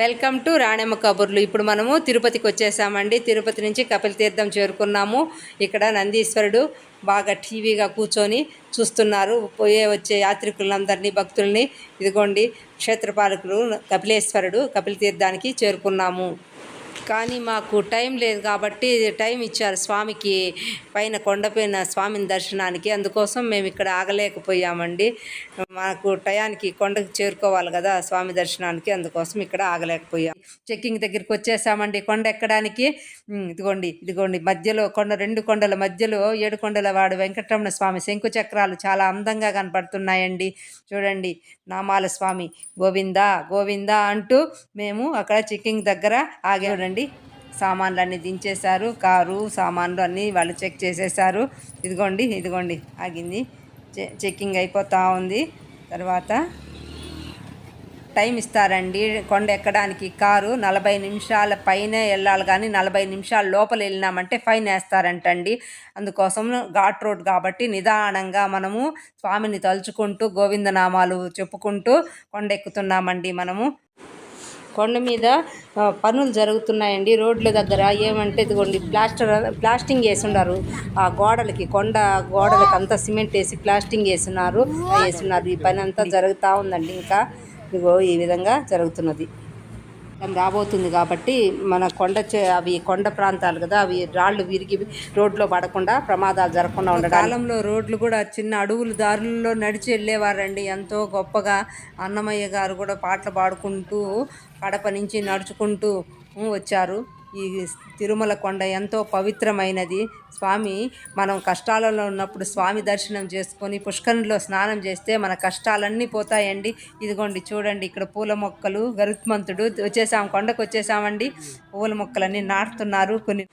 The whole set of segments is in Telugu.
వెల్కమ్ టు రాణెమ్మ కబుర్లు. ఇప్పుడు మనము తిరుపతికి వచ్చేసామండి. తిరుపతి నుంచి కపిలతీర్థం చేరుకున్నాము. ఇక్కడ నందీశ్వరుడు బాగా టీవీగా కూర్చొని చూస్తున్నారు. పోయే వచ్చే యాత్రికులందరినీ భక్తుల్ని ఇదిగోండి క్షేత్రపాలకులు కపిలేశ్వరుడు కపిలతీర్థానికి చేరుకున్నాము. కానీ మాకు టైం లేదు కాబట్టి టైం ఇచ్చారు స్వామికి పైన కొండపైన స్వామిని దర్శనానికి. అందుకోసం మేము ఇక్కడ ఆగలేకపోయామండి. మాకు టయానికి కొండకు చేరుకోవాలి కదా స్వామి దర్శనానికి అందుకోసం ఇక్కడ ఆగలేకపోయాం. చెక్కింగ్ దగ్గరికి వచ్చేసామండి కొండ ఎక్కడానికి. ఇదిగోండి ఇదిగోండి మధ్యలో కొండ రెండు కొండల మధ్యలో ఏడు కొండల వాడు వెంకటరమణ స్వామి శంకు చక్రాలు చాలా అందంగా కనపడుతున్నాయండి. చూడండి నామాల స్వామి గోవిందా గోవిందా అంటూ మేము అక్కడ చెక్కింగ్ దగ్గర ఆగేడండి సామాన్లు అన్నీ దించేశారు. కారు సామాన్లు అన్నీ వాళ్ళు చెక్ చేసేసారు ఇదిగోండి ఇదిగోండి. ఆగింది. చె- చెక్కింగ్ అయిపోతూ ఉంది. తర్వాత టైం ఇస్తారండి. కొండ ఎక్కడానికి కారు నలభై నిమిషాల పైన వెళ్ళాలి కానీ నలభై నిమిషాల లోపల వెళ్ళినామంటే ఫైన్ వేస్తారంటండి. అందుకోసం ఘాట్ రోడ్ కాబట్టి నిదానంగా మనము స్వామిని తలుచుకుంటూ గోవిందనామాలు చెప్పుకుంటూ కొండ ఎక్కుతున్నామండి మనము. కొండ మీద పనులు జరుగుతున్నాయండి. రోడ్ల దగ్గర ఏమంటే ఇదిగోండి ప్లాస్టర్ ప్లాస్టింగ్ వేసున్నారు. ఆ గోడలకి కొండ గోడలకి అంతా సిమెంట్ వేసి ప్లాస్టింగ్ వేస్తున్నారు వేస్తున్నారు ఈ పని అంతా జరుగుతూ ఉందండి. ఇంకా ఇదిగో ఈ విధంగా జరుగుతున్నది. రాబోతుంది కాబట్టి మన కొండ చే- అవి కొండ ప్రాంతాలు కదా అవి రాళ్ళు విరిగి రోడ్లో పడకుండా ప్రమాదాలు జరగకుండా ఉండడం కాలంలో రోడ్లు కూడా చిన్న అడవులు దారుల్లో నడిచి వెళ్ళేవారండి. ఎంతో గొప్పగా అన్నమయ్య గారు కూడా పాటలు పాడుకుంటూ కడప నుంచి నడుచుకుంటూ వచ్చారు. ఈ తిరుమల కొండ ఎంతో పవిత్రమైనది. స్వామి మనం కష్టాలలో ఉన్నప్పుడు స్వామి దర్శనం చేసుకొని పుష్కరంలో స్నానం చేస్తే మన కష్టాలన్నీ పోతాయండి. ఇదిగోండి చూడండి ఇక్కడ పూల మొక్కలు గరుత్మంతుడు వచ్చేసాం కొండకు వచ్చేసామండి పూల మొక్కలన్నీ నాటుతున్నారు. కొన్ని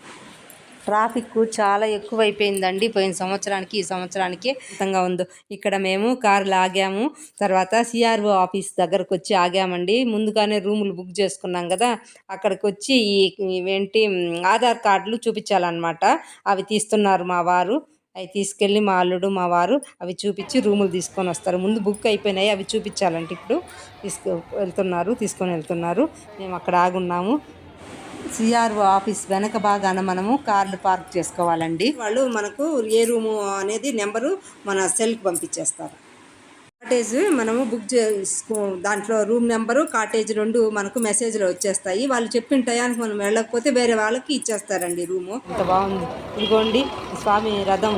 ట్రాఫిక్ చాలా ఎక్కువైపోయిందండి. పోయిన సంవత్సరానికి ఈ సంవత్సరానికి అర్థంగా ఉందో. ఇక్కడ మేము కార్లు ఆగాము తర్వాత సిఆర్ఓ ఆఫీస్ దగ్గరకు వచ్చి ఆగామండి. ముందుగానే రూములు బుక్ చేసుకున్నాం కదా. అక్కడికి వచ్చి ఏంటి ఆధార్ కార్డులు చూపించాలన్నమాట. అవి తీస్తున్నారు మా వారు. అవి తీసుకెళ్ళి మా అల్లుడు మా వారు అవి చూపించి రూములు తీసుకొని వస్తారు. ముందు బుక్ అయిపోయినాయి అవి చూపించాలంటే ఇప్పుడు తీసుకు వెళ్తున్నారు తీసుకొని వెళ్తున్నారు. మేము అక్కడ ఆగున్నాము. సిఆర్ఓ ఆఫీస్ వెనక భాగాన మనము కార్లు పార్క్ చేసుకోవాలండి. వాళ్ళు మనకు ఏ రూము అనేది నెంబరు మన సెల్కి పంపించేస్తారు. కాటేజ్ మనము బుక్ చేసుకో దాంట్లో రూమ్ నెంబరు కాటేజ్ రెండు మనకు మెసేజ్లో వచ్చేస్తాయి. వాళ్ళు చెప్పిన టయానికి మనం వెళ్ళకపోతే వేరే వాళ్ళకి ఇచ్చేస్తారండి రూము. అంత బాగుంది. ఇదిగోండి స్వామి రథం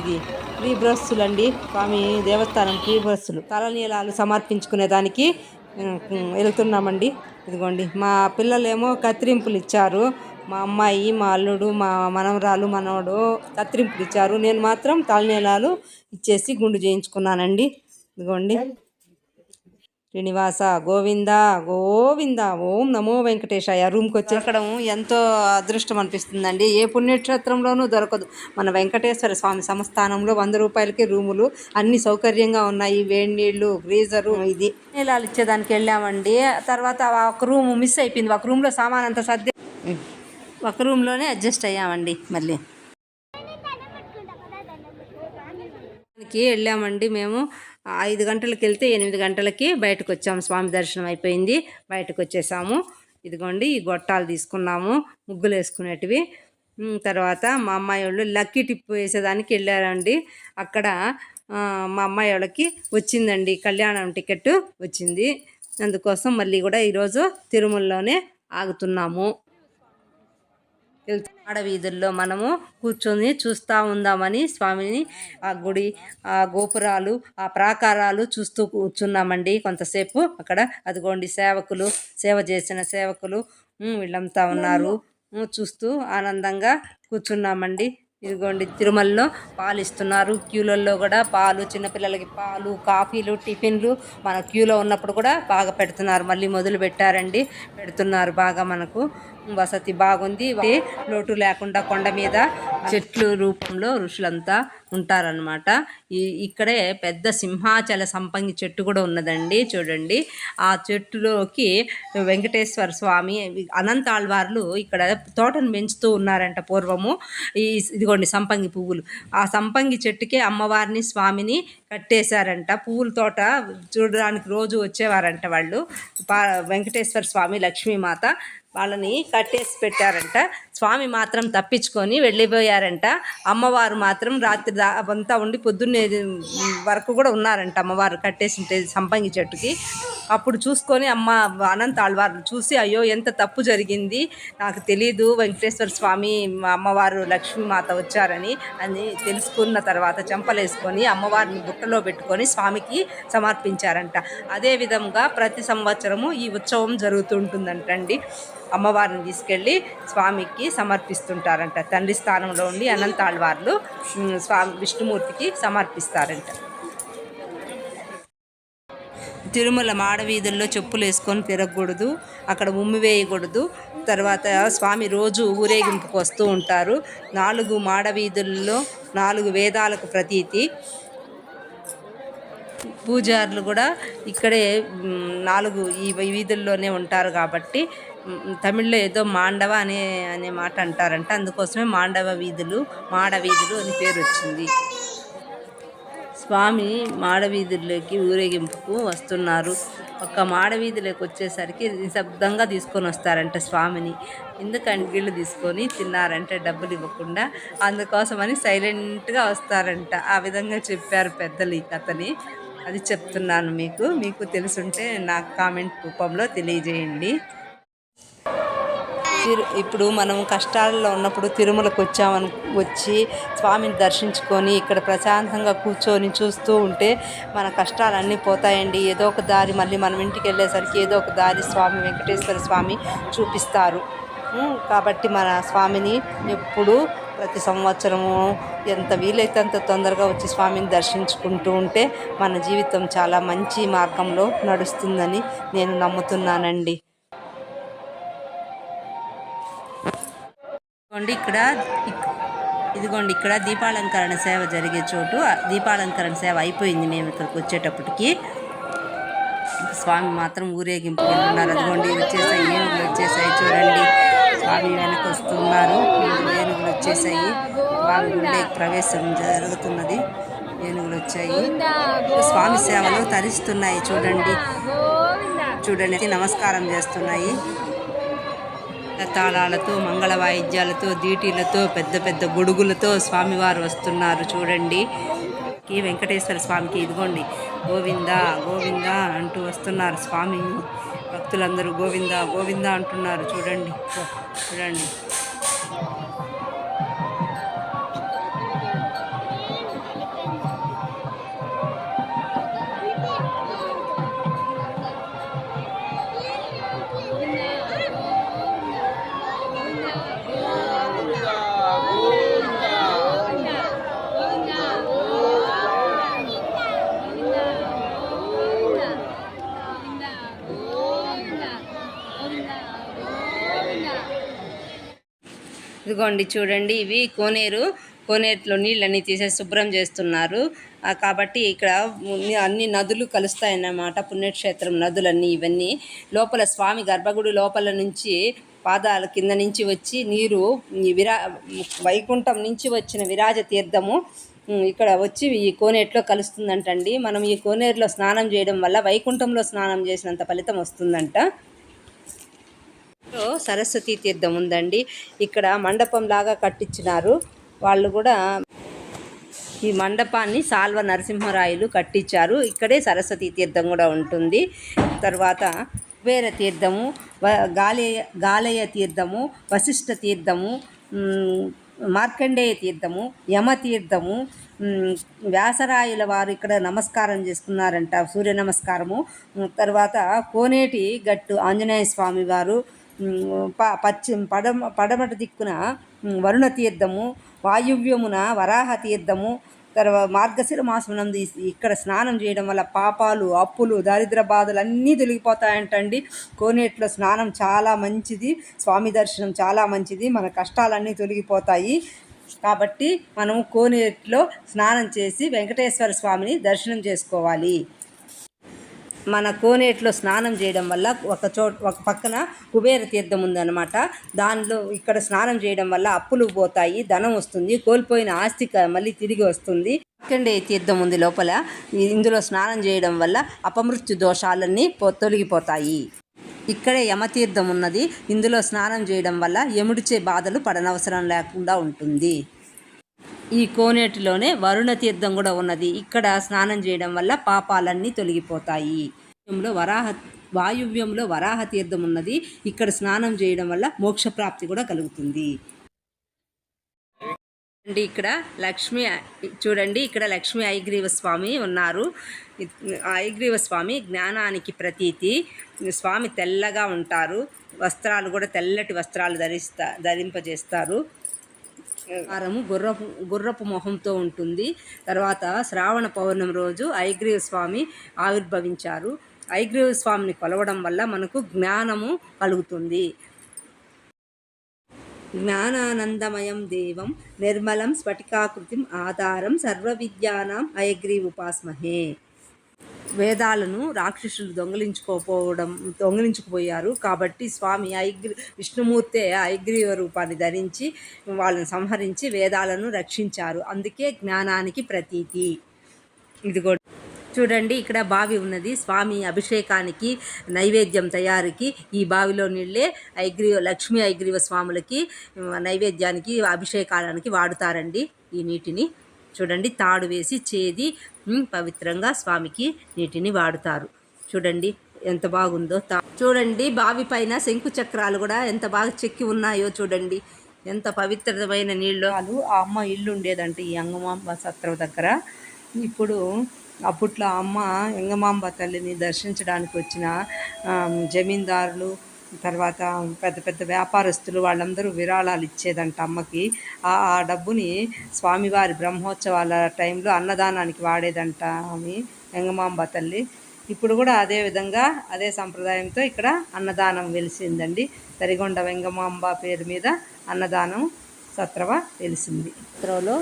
ఇది. ఫ్రీ బ్రస్సులు అండి స్వామి దేవస్థానం ఫ్రీ బస్సులు. తలనీలాలు సమర్పించుకునే దానికి వెళ్తున్నామండి. ఇదిగోండి మా పిల్లలేమో కత్తిరింపులు ఇచ్చారు. మా అమ్మాయి మా అల్లుడు మా మనవరాలు మనవడు కత్తిరింపులు ఇచ్చారు. నేను మాత్రం తలనీలాలు ఇచ్చేసి గుండు చేయించుకున్నానండి. ఇదిగోండి. శ్రీనివాస గోవింద గోవింద ఓం నమో వెంకటేశాయ. రూమ్కి వచ్చి దొరకడం ఎంతో అదృష్టం అనిపిస్తుందండి. ఏ పుణ్యక్షేత్రంలోనూ దొరకదు. మన వెంకటేశ్వర స్వామి సంస్థానంలో వంద రూపాయలకి రూములు అన్ని సౌకర్యంగా ఉన్నాయి. వేడి నీళ్ళు గ్రీజరు ఇది. నీళ్ళు ఇచ్చేదానికి వెళ్ళామండి. తర్వాత ఒక రూమ్ మిస్ అయిపోయింది. ఒక రూమ్లో సామాన్ అంతా సర్ది ఒక రూమ్లోనే అడ్జస్ట్ అయ్యామండి మళ్ళీ. దానికి వెళ్ళామండి మేము. ఐదు గంటలకు వెళ్తే ఎనిమిది గంటలకి బయటకు వచ్చాము స్వామి దర్శనం అయిపోయింది. బయటకు వచ్చేసాము ఇదిగోండి ఈ గొట్టాలు తీసుకున్నాము. ముగ్గులు వేసుకునేటివి తర్వాత మా అమ్మాయి వాళ్ళు లక్కీ టిప్ వేసేదానికి వెళ్ళారండి. అక్కడ మా అమ్మాయి వాళ్ళకి వచ్చిందండి. కళ్యాణం టికెట్ వచ్చింది. అందుకోసం మళ్ళీ కూడా ఈరోజు తిరుమలలోనే ఆగుతున్నాము. ఆడ ఆడవీధుల్లో మనము కూర్చొని చూస్తూ ఉందామని స్వామిని ఆ గుడి ఆ గోపురాలు ఆ ప్రాకారాలు చూస్తూ కూర్చున్నామండి కొంతసేపు. అక్కడ అదిగోండి సేవకులు సేవ చేసిన సేవకులు వీళ్ళంతా ఉన్నారు. చూస్తూ ఆనందంగా కూర్చున్నామండి. ఇదిగోండి తిరుమలలో పాలు ఇస్తున్నారు క్యూలలో కూడా పాలు చిన్నపిల్లలకి పాలు కాఫీలు టిఫిన్లు మన క్యూలో ఉన్నప్పుడు కూడా బాగా పెడుతున్నారు. మళ్ళీ మొదలు పెట్టారండి. పెడుతున్నారు బాగా మనకు. వసతి బాగుంది. లోటు లేకుండా కొండ మీద చెట్లు రూపంలో ఋషులంతా ఉంటారనమాట ఈ ఇక్కడే పెద్ద సింహాచల సంపంగి చెట్టు కూడా ఉన్నదండి. చూడండి. ఆ చెట్టులోకి వెంకటేశ్వర స్వామి అనంత ఆళ్వార్లు ఇక్కడ తోటను పెంచుతూ ఉన్నారంట పూర్వము. ఈ ఇదిగోండి సంపంగి పువ్వులు. ఆ సంపంగి చెట్టుకే అమ్మవారిని స్వామిని కట్టేశారంట. పువ్వుల తోట చూడడానికి రోజు వచ్చేవారంట వాళ్ళు. పా వెంకటేశ్వర స్వామి లక్ష్మీమాత వాళ్ళని కట్టేసి పెట్టారంట. స్వామి మాత్రం తప్పించుకొని వెళ్ళిపోయారంట. అమ్మవారు మాత్రం రాత్రి దా అంతా ఉండి పొద్దున్నే వరకు కూడా ఉన్నారంట అమ్మవారు కట్టేసి సంపంగి చెట్టుకి. అప్పుడు చూసుకొని అమ్మ అనంత ఆళ్వారు చూసి అయ్యో ఎంత తప్పు జరిగింది. నాకు తెలీదు వెంకటేశ్వర స్వామి అమ్మవారు లక్ష్మీమాత వచ్చారని అని తెలుసుకున్న తర్వాత చెంపలేసుకొని అమ్మవారిని బుట్టలో పెట్టుకొని స్వామికి సమర్పించారంట. అదే విధంగా ప్రతి సంవత్సరము ఈ ఉత్సవం జరుగుతుంటుందంటండి. అమ్మవారిని తీసుకెళ్ళి స్వామికి సమర్పిస్తుంటారంట. తండ్రి స్థానంలో ఉండి అనంత ఆళ్వార్లు స్వామి విష్ణుమూర్తికి సమర్పిస్తారంట. తిరుమల మాడవీధుల్లో చెప్పులు వేసుకొని తిరగకూడదు అక్కడ ఉమ్మి వేయకూడదు. తర్వాత స్వామి రోజు ఊరేగింపుకు వస్తూ ఉంటారు. నాలుగు మాడవీధుల్లో నాలుగు వేదాలకు ప్రతీతి. పూజారులు కూడా ఇక్కడే నాలుగు ఈ వీధుల్లోనే ఉంటారు కాబట్టి తమిళ్ళో ఏదో మాండవ అనే అనే మాట అంటారంట. అందుకోసమే మాండవ వీధులు మాడ వీధులు అని పేరు వచ్చింది. స్వామి మాడవీధుల్లోకి ఊరేగింపుకు వస్తున్నారు. ఒక మాడవీధిలోకి వచ్చేసరికి నిశ్శబ్దంగా తీసుకొని వస్తారంట స్వామిని. ఎందుకంటే గిళ్ళు తీసుకొని తిన్నారంటే డబ్బులు ఇవ్వకుండా. అందుకోసమని సైలెంట్గా వస్తారంట. ఆ విధంగా చెప్పారు పెద్దలు ఈ కథని. అది చెప్తున్నాను మీకు. మీకు తెలుసుంటే నాకు కామెంట్ రూపంలో తెలియజేయండి. ఇప్పుడు మనం కష్టాల్లో ఉన్నప్పుడు తిరుమలకు వచ్చామని వచ్చి స్వామిని దర్శించుకొని ఇక్కడ ప్రశాంతంగా కూర్చొని చూస్తూ ఉంటే మన కష్టాలన్నీ పోతాయండి. ఏదో ఒక దారి మళ్ళీ మనం ఇంటికి వెళ్ళేసరికి ఏదో ఒక దారి స్వామి వెంకటేశ్వర స్వామి చూపిస్తారు. కాబట్టి మన స్వామిని ఎప్పుడు ప్రతి సంవత్సరము ఎంత వీలైతే అంత తొందరగా వచ్చి స్వామిని దర్శించుకుంటూ ఉంటే మన జీవితం చాలా మంచి మార్గంలో నడుస్తుందని నేను నమ్ముతున్నానండి. ఇదిగోండి ఇక్కడ ఇక్- ఇదిగోండి ఇక్కడ దీపాలంకరణ సేవ జరిగే చోటు. దీపాలంకరణ సేవ అయిపోయింది మేము ఇక్కడికి వచ్చేటప్పటికి. స్వామి మాత్రం ఊరేగింపు ఉన్నారు. అదిగోండి వచ్చేసాయి. ఏనుగులు వచ్చేసాయి చూడండి. స్వామి వెనక వస్తున్నారు. ఏనుగులు వచ్చేసాయి. స్వామి గుండెకి ప్రవేశం జరుగుతున్నది. ఏనుగులు వచ్చాయి. స్వామి సేవలు తరిస్తున్నాయి చూడండి. చూడండి నమస్కారం చేస్తున్నాయి. తాళాలతో మంగళ వాయిద్యాలతో దీటీలతో పెద్ద పెద్ద గొడుగులతో స్వామివారు వస్తున్నారు. చూడండి. కి. వెంకటేశ్వర స్వామికి ఇదిగోండి. గోవింద గోవింద అంటూ వస్తున్నారు స్వామి భక్తులందరూ. గోవింద గోవింద అంటున్నారు. చూడండి. చూడండి. ఇదిగోండి చూడండి ఇవి కోనేరు కోనేరులో నీళ్ళన్నీ తీసేసి శుభ్రం చేస్తున్నారు. కాబట్టి ఇక్కడ అన్ని నదులు కలుస్తాయన్నమాట పుణ్యక్షేత్రం నదులన్నీ ఇవన్నీ. లోపల స్వామి గర్భగుడి లోపల నుంచి పాదాల కింద నుంచి వచ్చి నీరు ఈ విరా వైకుంఠం నుంచి వచ్చిన విరాజ తీర్థము ఇక్కడ వచ్చి ఈ కోనేరులో కలుస్తుందంటండి. మనం ఈ కోనేరులో స్నానం చేయడం వల్ల వైకుంఠంలో స్నానం చేసినంత ఫలితం వస్తుందంట. సరస్వతి తీర్థం ఉందండి. ఇక్కడ మండపం లాగా కట్టించినారు వాళ్ళు కూడా ఈ మండపాన్ని సాల్వ నరసింహరాయలు కట్టించారు ఇక్కడే సరస్వతి తీర్థం కూడా ఉంటుంది. తర్వాత కుబేర తీర్థము వ గాలేయ గాలయ తీర్థము వశిష్ఠ తీర్థము మార్కండేయ తీర్థము యమ తీర్థము వ్యాసరాయుల వారు ఇక్కడ నమస్కారం చేసుకున్నారంట సూర్య నమస్కారము. తర్వాత కోనేటి గట్టు ఆంజనేయ స్వామి వారు ప పచ్చి పడమ పడమట దిక్కున వరుణ తీర్థము వాయువ్యమున వరాహ తీర్థము తర్వాత మార్గశిర మాసం ఇక్కడ స్నానం చేయడం వల్ల పాపాలు అప్పులు దారిద్ర బాధలు అన్నీ తొలగిపోతాయంటండి. కోనేటిలో స్నానం చాలా మంచిది స్వామి దర్శనం చాలా మంచిది మన కష్టాలన్నీ తొలగిపోతాయి. కాబట్టి మనం కోనేటిలో స్నానం చేసి వెంకటేశ్వర స్వామిని దర్శనం చేసుకోవాలి. మన కోనేటిలో స్నానం చేయడం వల్ల ఒక చోట ఒక పక్కన కుబేర తీర్థం ఉందన్నమాట. దానిలో ఇక్కడ స్నానం చేయడం వల్ల అప్పులు పోతాయి ధనం వస్తుంది కోల్పోయిన ఆస్తి మళ్ళీ తిరిగి వస్తుంది. మార్కండేయ తీర్థం ఉంది లోపల. ఇందులో స్నానం చేయడం వల్ల అపమృత్యు దోషాలన్నీ పో తొలగిపోతాయి. ఇక్కడే యమతీర్థం ఉన్నది. ఇందులో స్నానం చేయడం వల్ల యముడిచే బాధలు పడనవసరం లేకుండా ఉంటుంది. ఈ కోనేటిలోనే వరుణ తీర్థం కూడా ఉన్నది. ఇక్కడ స్నానం చేయడం వల్ల పాపాలన్నీ తొలగిపోతాయి. వరాహ వాయువ్యంలో వరాహ తీర్థం ఉన్నది. ఇక్కడ స్నానం చేయడం వల్ల మోక్ష ప్రాప్తి కూడా కలుగుతుంది. అండి ఇక్కడ లక్ష్మి చూడండి ఇక్కడ లక్ష్మి ఐగ్రీవ స్వామి ఉన్నారు. ఐగ్రీవ స్వామి జ్ఞానానికి ప్రతీతి. స్వామి తెల్లగా ఉంటారు. వస్త్రాలు కూడా తెల్లటి వస్త్రాలు ధరిస్తా ధరింపజేస్తారు. వారము గుర్రపు గుర్రపు మొహంతో ఉంటుంది. తర్వాత శ్రావణ పౌర్ణమి రోజు ఐగ్రీవ స్వామి ఆవిర్భవించారు. ఐగ్రీవ స్వామిని కొలవడం వల్ల మనకు జ్ఞానము కలుగుతుంది. జ్ఞానానందమయం దేవం నిర్మలం స్ఫటికాకృతిం ఆధారం సర్వ విద్యానాం అయగ్రీవుపాస్మహే వేదాలను రాక్షసులు దొంగిలించుకోపోవడం దొంగిలించుకుపోయారు. కాబట్టి స్వామి ఐగ్రి విష్ణుమూర్తే ఐగ్రీవ రూపాన్ని ధరించి వాళ్ళని సంహరించి వేదాలను రక్షించారు. అందుకే జ్ఞానానికి ప్రతీతి. ఇదిగో చూడండి ఇక్కడ బావి ఉన్నది. స్వామి అభిషేకానికి నైవేద్యం తయారీకి ఈ బావిలో నీళ్ళే ఐగ్రీవ లక్ష్మీ ఐగ్రీవ స్వాములకి నైవేద్యానికి అభిషేకాలకి వాడుతారండి ఈ నీటిని. చూడండి తాడు వేసి చేది పవిత్రంగా స్వామికి నీటిని వాడుతారు. చూడండి ఎంత బాగుందో తా చూడండి బావి పైన శంకు చక్రాలు కూడా ఎంత బాగా చెక్కి ఉన్నాయో చూడండి. ఎంత పవిత్రమైన నీళ్ళు. ఆ అమ్మ ఇల్లు ఉండేదంట ఈ అంగమాంబ సత్రం దగ్గర. ఇప్పుడు అప్పట్లో అమ్మ ఎంగమాంబ తల్లిని దర్శించడానికి వచ్చిన జమీందారులు తర్వాత పెద్ద పెద్ద వ్యాపారస్తులు వాళ్ళందరూ విరాళాలు ఇచ్చేదంట అమ్మకి. ఆ ఆ డబ్బుని స్వామివారి బ్రహ్మోత్సవాల టైంలో అన్నదానానికి వాడేదంట ఆమె వెంగమాంబ తల్లి. ఇప్పుడు కూడా అదే విధంగా అదే సంప్రదాయంతో ఇక్కడ అన్నదానం వెలిసిందండి. తరిగొండ వెంగమాంబ పేరు మీద అన్నదానం సత్రవ వెలిసింది. సత్రంలో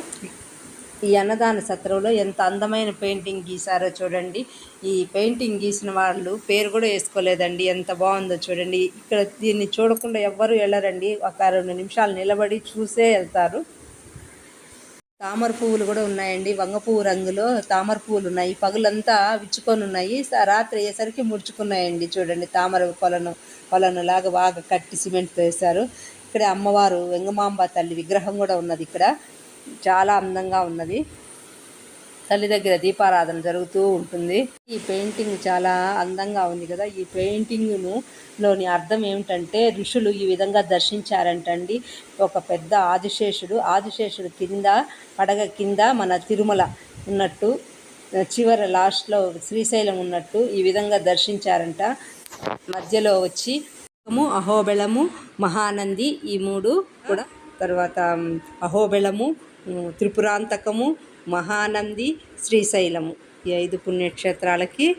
ఈ అన్నదాన సత్రంలో ఎంత అందమైన పెయింటింగ్ గీసారో చూడండి. ఈ పెయింటింగ్ గీసిన వాళ్ళు పేరు కూడా వేసుకోలేదండి. ఎంత బాగుందో చూడండి. ఇక్కడ దీన్ని చూడకుండా ఎవ్వరు వెళ్ళరండి. ఒక రెండు నిమిషాలు నిలబడి చూసే వెళ్తారు. తామర పువ్వులు కూడా ఉన్నాయండి. వంగ పువ్వు రంగులో తామర పువ్వులు ఉన్నాయి. పగులంతా విచ్చుకొని ఉన్నాయి. స- రాత్రి అయ్యేసరికి ముడుచుకున్నాయండి చూడండి. తామర కొలను కొలను లాగా బాగా కట్టి సిమెంట్తో వేశారు. ఇక్కడ అమ్మవారు వెంగమాంబ తల్లి విగ్రహం కూడా ఉన్నది ఇక్కడ. చాలా అందంగా ఉన్నది. తల్లి దగ్గర దీపారాధన జరుగుతూ ఉంటుంది. ఈ పెయింటింగ్ చాలా అందంగా ఉంది కదా. ఈ పెయింటింగ్ను లోని అర్థం ఏమిటంటే ఋషులు ఈ విధంగా దర్శించారంటండి. ఒక పెద్ద ఆదిశేషుడు ఆదిశేషుడు కింద పడగ కింద మన తిరుమల ఉన్నట్టు చివర లాస్ట్లో శ్రీశైలం ఉన్నట్టు ఈ విధంగా దర్శించారంట. మధ్యలో వచ్చి అహోబెళము మహానంది ఈ మూడు కూడా. తర్వాత అహోబెళము త్రిపురాంతకము మహానంది శ్రీశైలము. ఈ ఐదు పుణ్యక్షేత్రాలకి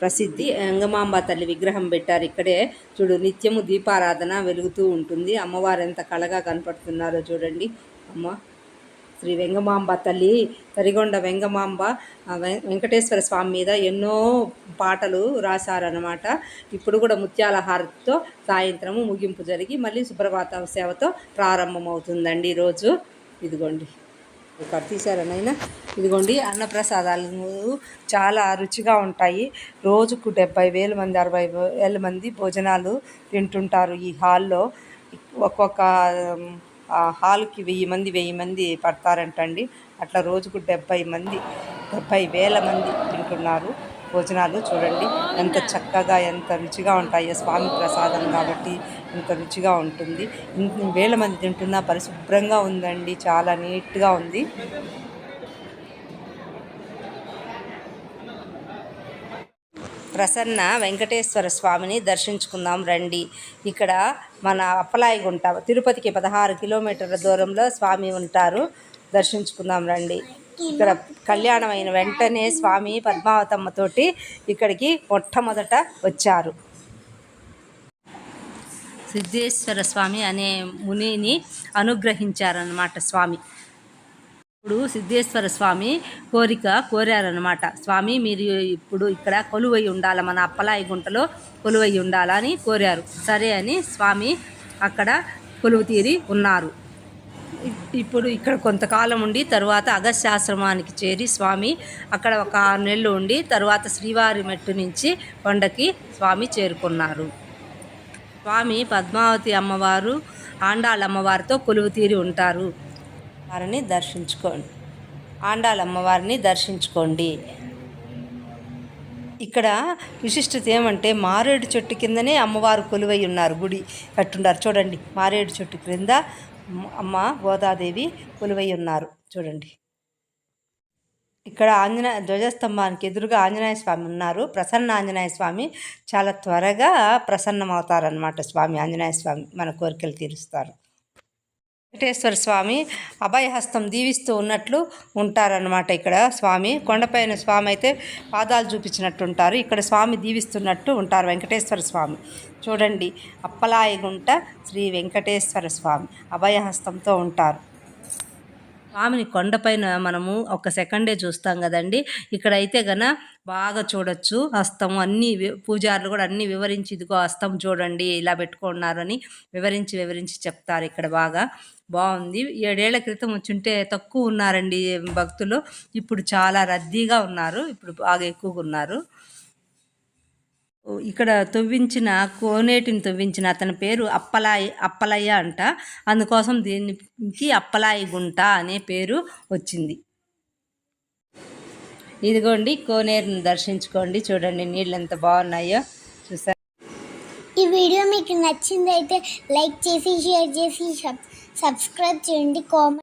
ప్రసిద్ధి అంగమాంబ తల్లి విగ్రహం పెట్టారు. ఇక్కడే చూడు నిత్యము దీపారాధన వెలుగుతూ ఉంటుంది. అమ్మవారు ఎంత కళగా కనపడుతున్నారో చూడండి. అమ్మ శ్రీ వెంగమాంబ తల్లి తరిగొండ వెంగమాంబ వెం- వెంకటేశ్వర స్వామి మీద ఎన్నో పాటలు రాశారనమాట ఇప్పుడు కూడా ముత్యాల హారతితో సాయంత్రము ముగింపు జరిగి మళ్ళీ సుప్రభాత సేవతో ప్రారంభమవుతుందండి ఈరోజు ఇదిగోండి. ఇక్కడ తీసారనైనా ఇదిగోండి అన్నప్రసాదాలు చాలా రుచిగా ఉంటాయి. రోజుకు డెబ్బై వేల మంది అరవై వేల మంది భోజనాలు తింటుంటారు ఈ హాల్లో. ఒక్కొక్క హాల్కి వెయ్యి మంది వెయ్యి మంది పడతారంటండి. అట్లా రోజుకు డెబ్బై మంది డెబ్బై వేల మంది తింటున్నారు భోజనాలు. చూడండి ఎంత చక్కగా ఎంత రుచిగా ఉంటాయో స్వామి ప్రసాదం కాబట్టి. ఎంత రుచిగా ఉంటుంది. వేల మంది తింటున్నా పరిశుభ్రంగా ఉందండి. చాలా నీట్గా ఉంది. ప్రసన్న వెంకటేశ్వర స్వామిని దర్శించుకుందాం రండి. ఇక్కడ మన అప్పలాయిగుంట తిరుపతికి పదహారు కిలోమీటర్ల దూరంలో స్వామి ఉంటారు. దర్శించుకుందాం రండి. ఇక్కడ కళ్యాణం అయిన వెంటనే స్వామి పద్మావతమ్మతోటి ఇక్కడికి మొట్టమొదట వచ్చారు. సిద్ధేశ్వర స్వామి అనే మునిని అనుగ్రహించారన్నమాట స్వామి. ఇప్పుడు సిద్ధేశ్వర స్వామి కోరిక కోరారనమాట స్వామి మీరు ఇప్పుడు ఇక్కడ కొలువై ఉండాలి? మన అప్పలాయి గుంటలో కొలువై ఉండాలని కోరారు. సరే అని స్వామి అక్కడ కొలువు తీరి ఉన్నారు. ఇప్పుడు ఇక్కడ కొంతకాలం ఉండి తరువాత అగస్త్యాశ్రమానికి చేరి స్వామి అక్కడ ఒక ఆరు నెలలు ఉండి తర్వాత శ్రీవారి మెట్టు నుంచి కొండకి స్వామి చేరుకున్నారు. స్వామి పద్మావతి అమ్మవారు ఆండాళ్ళ అమ్మవారితో కొలువు తీరి ఉంటారు. వారిని దర్శించుకోండి. ఆండాళ్ళ అమ్మవారిని దర్శించుకోండి. ఇక్కడ విశిష్టత ఏమంటే మారేడు చెట్టు కిందనే అమ్మవారు కొలువై ఉన్నారు. గుడి కట్టుండారు. చూడండి మారేడు చెట్టు క్రింద అమ్మ గోదాదేవి కొలువై ఉన్నారు. చూడండి. ఇక్కడ ఆంజనేయ ధ్వజస్తంభానికి ఎదురుగా ఆంజనేయ స్వామి ఉన్నారు. ప్రసన్న ఆంజనేయ స్వామి చాలా త్వరగా ప్రసన్నమవుతారనమాట స్వామి ఆంజనేయ స్వామి మన కోరికలు తీరుస్తారు. వెంకటేశ్వర స్వామి అభయహస్తం దీవిస్తూ ఉన్నట్లు ఉంటారనమాట ఇక్కడ స్వామి. కొండపైన స్వామి అయితే పాదాలు చూపించినట్టు ఉంటారు ఇక్కడ స్వామి దీవిస్తున్నట్టు ఉంటారు వెంకటేశ్వర స్వామి. చూడండి అప్పలాయగుంట శ్రీ వెంకటేశ్వర స్వామి అభయహస్తంతో ఉంటారు. స్వామిని కొండపైన మనము ఒక సెకండే చూస్తాం కదండి. ఇక్కడైతే గన బాగా చూడొచ్చు. హస్తం అన్ని పూజారులు కూడా అన్ని వివరించి ఇదిగో హస్తం చూడండి ఇలా పెట్టుకున్నారని వివరించి వివరించి చెప్తారు ఇక్కడ బాగా. బాగుంది. ఏడేళ్ళ క్రితం వచ్చుంటే తక్కువ ఉన్నారండి భక్తులు. ఇప్పుడు చాలా రద్దీగా ఉన్నారు. ఇప్పుడు బాగా ఎక్కువగా ఉన్నారు. ఇక్కడ తవ్వించిన కోనేటిని తవ్వించిన అతని పేరు అప్పలాయి అప్పలయ్య అంట. అందుకోసం దీనికి అప్పలాయి గుంట అనే పేరు వచ్చింది. ఇదిగోండి కోనేరుని దర్శించుకోండి. చూడండి నీళ్ళు ఎంత బాగున్నాయో. చూసా ఈ వీడియో మీకు నచ్చిందైతే లైక్ చేసి షేర్ చేసి సబ్- సబ్స్క్రైబ్ చేయండి. కామెంట్